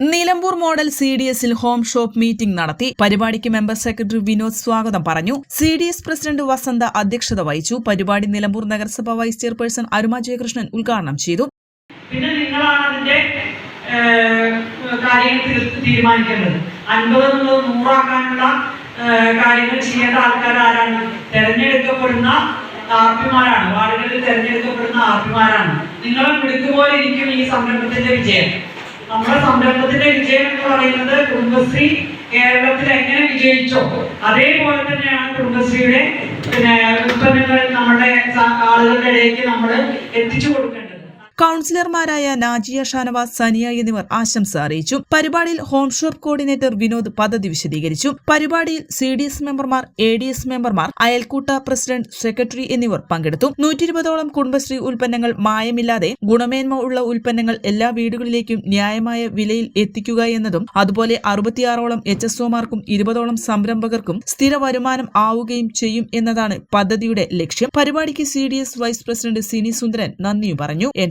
Nilambur model C D എസിൽ home shop meeting നടത്തി പരിപാടിക്ക് മെമ്പർ സെക്രട്ടറി വിനോദ് സ്വാഗതം പറഞ്ഞു. C D S president Vasantha അധ്യക്ഷത വഹിച്ചു. പരിപാടി നിലമ്പൂർ നഗരസഭ വൈസ് ചെയർപേഴ്സൺ അരുമ ജയകൃഷ്ണൻ ഉദ്ഘാടനം ചെയ്തു. പിന്നെ നിങ്ങളാണ് അതിന്റെ കാര്യങ്ങൾ തീരുമാനിക്കേണ്ടത്. അൻപത് എന്നുള്ളത് നൂറാക്കാനുള്ള കാര്യങ്ങൾ ചെയ്യേണ്ട ആൾക്കാർ തെരഞ്ഞെടുക്കപ്പെടുന്ന ആർപിമാരാണ് വാർഡുകളിൽ തെരഞ്ഞെടുക്കപ്പെടുന്ന ആർപിമാരാണ് നിങ്ങളെ മിടുക്കുപോലെ ഇരിക്കും ഈ സംരംഭത്തിന്റെ വിജയം. നമ്മുടെ സംരംഭത്തിന്റെ വിജയം എന്ന് പറയുന്നത് കുടുംബശ്രീ കേരളത്തിൽ എങ്ങനെ വിജയിച്ചോ അതേപോലെ തന്നെയാണ് കുടുംബശ്രീയുടെ പിന്നെ ഉൽപ്പന്നങ്ങൾ നമ്മുടെ ആളുകളുടെ ഇടയിലേക്ക് നമ്മൾ എത്തിച്ചു കൊടുക്കേണ്ടത്. കൌൺസിലർമാരായ നാജിയ ഷാനവാസ് സനിയ എന്നിവർ ആശംസ അറിയിച്ചു. പരിപാടിയിൽ ഹോം ഷോപ്പ് കോർഡിനേറ്റർ വിനോദ് പദ്ധതി വിശദീകരിച്ചു. പരിപാടിയിൽ സി ഡി എസ് മെമ്പർമാർ എ ഡി എസ് മെമ്പർമാർ അയൽക്കൂട്ട പ്രസിഡന്റ് സെക്രട്ടറി എന്നിവർ പങ്കെടുത്തു. നൂറ്റി ഇരുപതോളം കുടുംബശ്രീ ഉൽപ്പന്നങ്ങൾ മായമില്ലാതെ ഗുണമേന്മ ഉള്ള ഉൽപ്പന്നങ്ങൾ എല്ലാ വീടുകളിലേക്കും ന്യായമായ വിലയിൽ എത്തിക്കുക എന്നതും അതുപോലെ അറുപത്തിയാറോളം എച്ച് എസ് ഒമാർക്കും ഇരുപതോളം സംരംഭകർക്കും സ്ഥിര വരുമാനം ആവുകയും ചെയ്യും എന്നതാണ് പദ്ധതിയുടെ ലക്ഷ്യം. പരിപാടിക്ക് C D S vice president Sini Sundaran നന്ദിയും പറഞ്ഞു. N